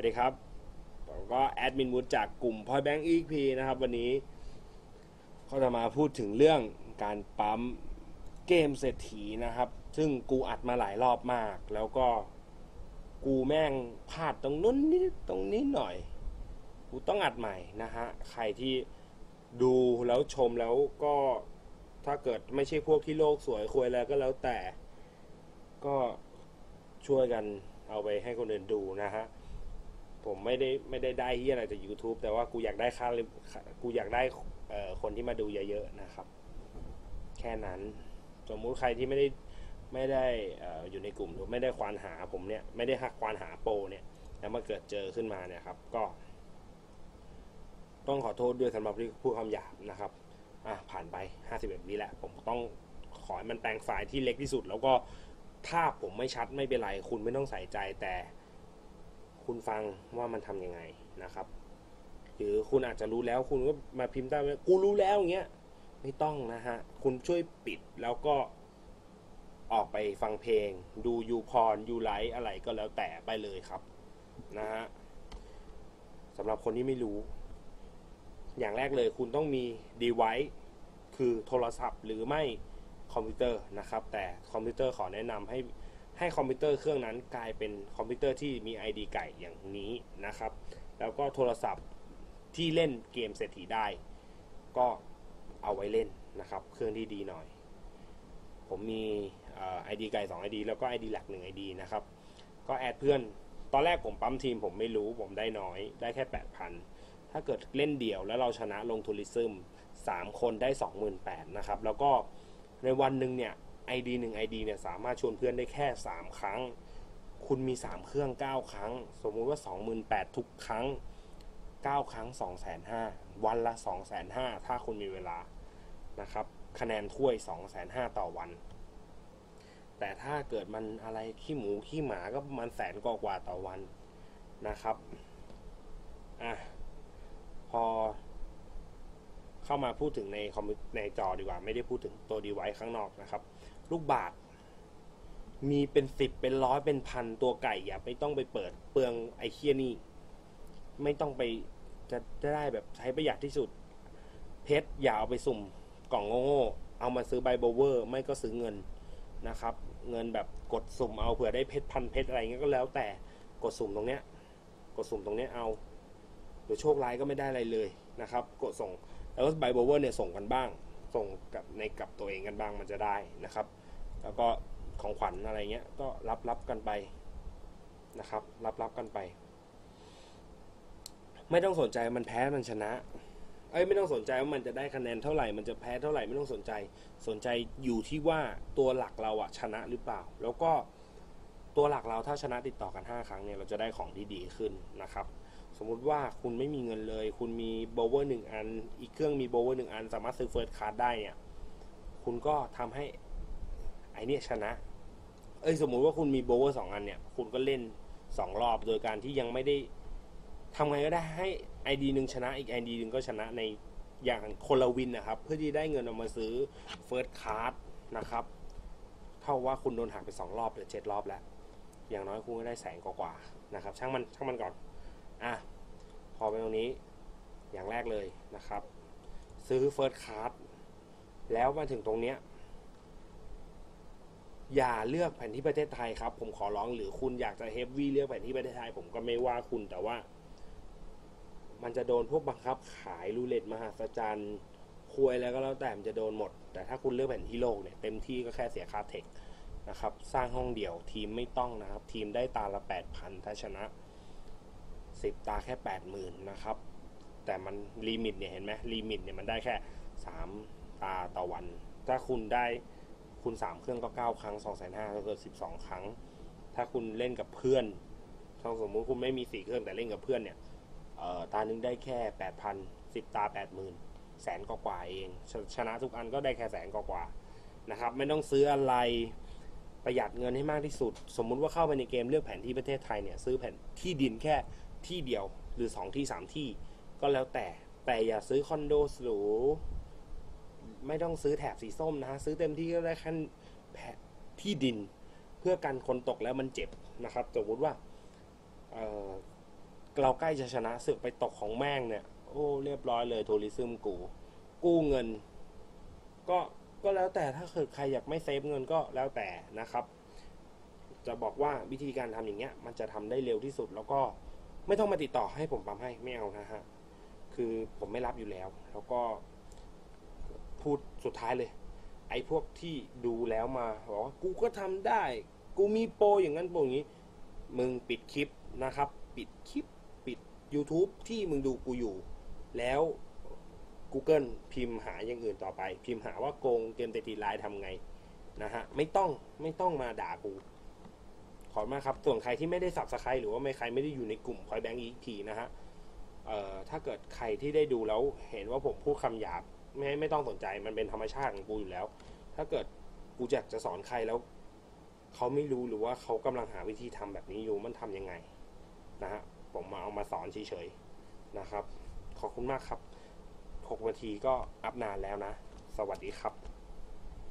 วัสดีครับผมก็แอดมินวุฒิจากกลุ่มพอยแบงก์อีพีนะครับ วันนี้ก็จะมาพูดถึงเรื่องการปั๊มเกมเศรษฐีนะครับ ซึ่งกูอัดมาหลายรอบมาก แล้วก็กูแม่งพลาดตรงนู้นนิดตรงนี้หน่อย กูต้องอัดใหม่นะฮะ ใครที่ดูแล้วชมแล้วก็ถ้าเกิดไม่ใช่พวกที่โลกสวยควยแล้วก็แล้วแต่ ก็ช่วยกันเอาไปให้คนอื่นดูนะฮะ ผมไม่ได้ไม่ได้ได้ที่อะไรจาก YouTube แต่ว่ากูอยากได้ค่ากูอยากได้คนที่มาดูเยอะๆนะครับ แค่นั้น สมมุติใครที่ไม่ได้ไม่ได้ออยู่ในกลุ่มหรือไม่ได้ควานหาผมเนี่ย ไม่ได้หักควานหาโปรเนี่ย แล้วมาเกิดเจอขึ้นมาเนี่ยครับ ก็ ต้องขอโทษด้วยสำหรับที่พูดคำหยาบนะครับ อะผ่านไป 51วิแหละผมต้องขอให้มันแปลงไฟล์ที่เล็กที่สุด แล้วก็ถ้าผมไม่ชัดไม่เป็นไร คุณไม่ต้องใส่ใจแต่ คุณฟังว่ามันทำยังไงนะครับ หรือคุณอาจจะรู้แล้วคุณก็มาพิมพ์ใต้ว่ากูรู้แล้วอย่างเงี้ยไม่ต้องนะฮะ คุณช่วยปิดแล้วก็ออกไปฟังเพลง ดูยูพรยูไลท์อะไรก็แล้วแต่ไปเลยครับนะฮะสำหรับคนที่ไม่รู้ อย่างแรกเลยคุณต้องมี device คือโทรศัพท์หรือไม่คอมพิวเตอร์นะครับ แต่คอมพิวเตอร์ขอแนะนำให้ ให้คอมพิวเตอร์เครื่องนั้นกลายเป็นคอมพิวเตอร์ที่มี ID ไก่อย่างนี้นะครับ แล้วก็โทรศัพท์ที่เล่นเกมเศรษฐีได้ ก็เอาไว้เล่นนะครับ เครื่องที่ดีหน่อย ผมมีไอดีไก่2 ID แล้วก็ ID หลัก1 ID นะครับ ก็แอดเพื่อน ตอนแรกผมปั๊มทีมผมไม่รู้ผมได้น้อย ได้แค่ 8,000 ถ้าเกิดเล่นเดี่ยวแล้วเราชนะลงทุริซึม3 คนได้ 28,000นะครับ แล้วก็ในวันหนึ่งเนี่ย ID 1 ID เนี่ยสามารถชวนเพื่อนได้แค่ 3 ครั้ง คุณมี 3 เครื่อง 9 ครั้ง สมมุติว่า 28,000 ทุกครั้ง 9 ครั้ง 2,500วันละ 2,500ถ้าคุณมีเวลานะครับ คะแนนถ้วย 2,500ต่อวัน แต่ถ้าเกิดมันอะไรขี้หมูขี้หมาก็ประมาณแสนกว่าต่อวันนะครับอะ เข้ามาพูดถึงในคอมในจอดีกว่า ไม่ได้พูดถึงตัวดีไวซ์ข้างนอกนะครับ ลูกบาทมีเป็นสิบเป็นร้อยเป็นพันตัวไก่อย่าไม่ต้องไปเปิดเปลืองไอเคียนี่ ไม่ต้องไปจะจะได้แบบใช้ประหยัดที่สุด เพชรอย่าเอาไปสุ่มกล่องโง่ๆเอามาซื้อใบโบเวอร์ ไม่ก็ซื้อเงินนะครับ เงินแบบกดสุ่มเอาเผื่อได้เพชรพันเพชรอะไรเงี้ยก็แล้วแต่กดสุ่มตรงเนี้ย กดสุ่มตรงเนี้ยเอาหรือโชคร้ายก็ไม่ได้อะไรเลยนะครับ กดส่ง แล้วก็ใบโบเวอร์เนี่ยส่งกันบ้าง ส่งกับในกับตัวเองกันบ้างมันจะได้นะครับ แล้วก็ของขวัญอะไรเงี้ยก็รับรับกันไปนะครับ รับรับกันไป ไม่ต้องสนใจมันแพ้มันชนะ เอ้ยไม่ต้องสนใจว่ามันจะได้คะแนนเท่าไหร่มันจะแพ้เท่าไหร่ไม่ต้องสนใจ สนใจอยู่ที่ว่าตัวหลักเราอะชนะหรือเปล่า แล้วก็ตัวหลักเราถ้าชนะติดต่อกัน 5 ครั้งเนี่ยเราจะได้ของที่ดีขึ้นนะครับ สมมุติว่าคุณไม่มีเงินเลย คุณมีโบเวอร์หนึ่งอัน อีกเครื่องมีโบเวอร์หนึ่งอัน สามารถซื้อเฟิร์สคาร์ดได้เนี่ยคุณก็ทำให้ไอเนี่ยชนะ เอ้ยสมมุติว่าคุณมีโบเวอร์สองอันเนี่ย คุณก็เล่นสองรอบโดยการที่ยังไม่ได้ทำไงก็ได้ให้ไอดีหนึ่งชนะอีกไอดีหนึ่งก็ชนะในอย่างคนละวินนะครับ เพื่อที่ได้เงินเอามาซื้อเฟิร์สคาร์ดนะครับ เท่าว่าคุณโดนหักไปสองรอบหรือเจ็ดรอบแล้ว อย่างน้อยคุณก็ได้แสนกว่าๆนะครับ ช่างมันช่างมันก่อน อะ พอไปตรงนี้อย่างแรกเลยนะครับ ซื้อเฟิร์สคาร์ดแล้วมาถึงตรงเนี้ยอย่าเลือกแผนที่ประเทศไทยครับ ผมขอร้องหรือคุณอยากจะเฮฟวี่เลือกแผนที่ประเทศไทย ผมก็ไม่ว่าคุณแต่ว่า มันจะโดนพวกบังคับขายรูเล็ตมหาสจรรย์คุยแล้วก็แล้วแต่มันจะโดนหมด แต่ถ้าคุณเลือกแผนที่โลกเนี่ยเต็มที่ก็แค่เสียค่าเทคนะครับ สร้างห้องเดี่ยวทีมไม่ต้องนะครับ ทีมได้ตาละแปดพันถ้าชนะ สิบตาแค่แปดหมื่นนะครับ แต่มันลิมิตเนี่ยเห็นไหมลิมิตเนี่ยมันได้แค่สามตาต่อวัน ถ้าคุณได้คุณสามเครื่องก็เก้าครั้งสองแสนห้าก็เกิดสิบสองครั้ง ถ้าคุณเล่นกับเพื่อนถ้าสมมุติคุณไม่มีสี่เครื่องแต่เล่นกับเพื่อนเนี่ยตาหนึ่งได้แค่แปดพันสิบตาแปดหมื่นแสนกว่าเองชชนะทุกอันก็ได้แค่แสนกว่านะครับ ไม่ต้องซื้ออะไรประหยัดเงินให้มากที่สุด สมมุติว่าเข้าไปในเกมเลือกแผนที่ประเทศไทยเนี่ยซื้อแผนที่ดินแค่ ที่เดียวหรือ 2 ที่ 3 ที่ ก็แล้วแต่แต่อย่าซื้อคอนโดหรูไม่ต้องซื้อแถบสีส้มนะฮะซื้อเต็มที่ก็ได้แค่แผที่ดิน เพื่อกันคนตกแล้วมันเจ็บนะครับสมมติว่าเเราใกล้จะชนะศึกไปตกของแม่งเนี่ย โอ้เรียบร้อยเลยทัวริซึมกู กู้เงิน ก็ก็แล้วแต่ถ้าเกิดใครอยากไม่เซฟเงินก็แล้วแต่นะครับ จะบอกว่าวิธีการทำอย่างเงี้ย มันจะทำได้เร็วที่สุดแล้วก็ ไม่ต้องมาติดต่อให้ผมปั๊มให้ไม่เอานะฮะคือผมไม่รับอยู่แล้ว แล้วก็พูดสุดท้ายเลย ไอ้พวกที่ดูแล้วมาบอกว่ากูก็ทำได้ กูมีโปรอย่างนั้นโปรอย่างนี้ มึงปิดคลิปนะครับ ปิดคลิปปิด YouTube ที่มึงดูกูอยู่ แล้ว Google พิมพ์หาอย่างอื่นต่อไป พิมพ์หาว่าโกงเกมเตตีไลน์ทำไงนะฮะไม่ต้องไม่ต้องมาด่ากู ขอบคุณมากครับ ส่วนใครที่ไม่ได้สับสไครหรือว่าไม่ใครไม่ได้อยู่ในกลุ่มคอยแบงก์อีกทีนะฮะเอ่อถ้าเกิดใครที่ได้ดูแล้วเห็นว่าผมพูดคำหยาบไม่ไม่ต้องสนใจมันเป็นธรรมชาติของกูอยู่แล้ว ถ้าเกิดกูอยากจะสอนใครแล้วเขาไม่รู้หรือว่าเขากำลังหาวิธีทำแบบนี้อยู่มันทำยังไงนะฮะผมมาเอามาสอนเฉยๆนะครับ ขอบคุณมากครับหกนาทีก็อัพนานแล้วนะ สวัสดีครับ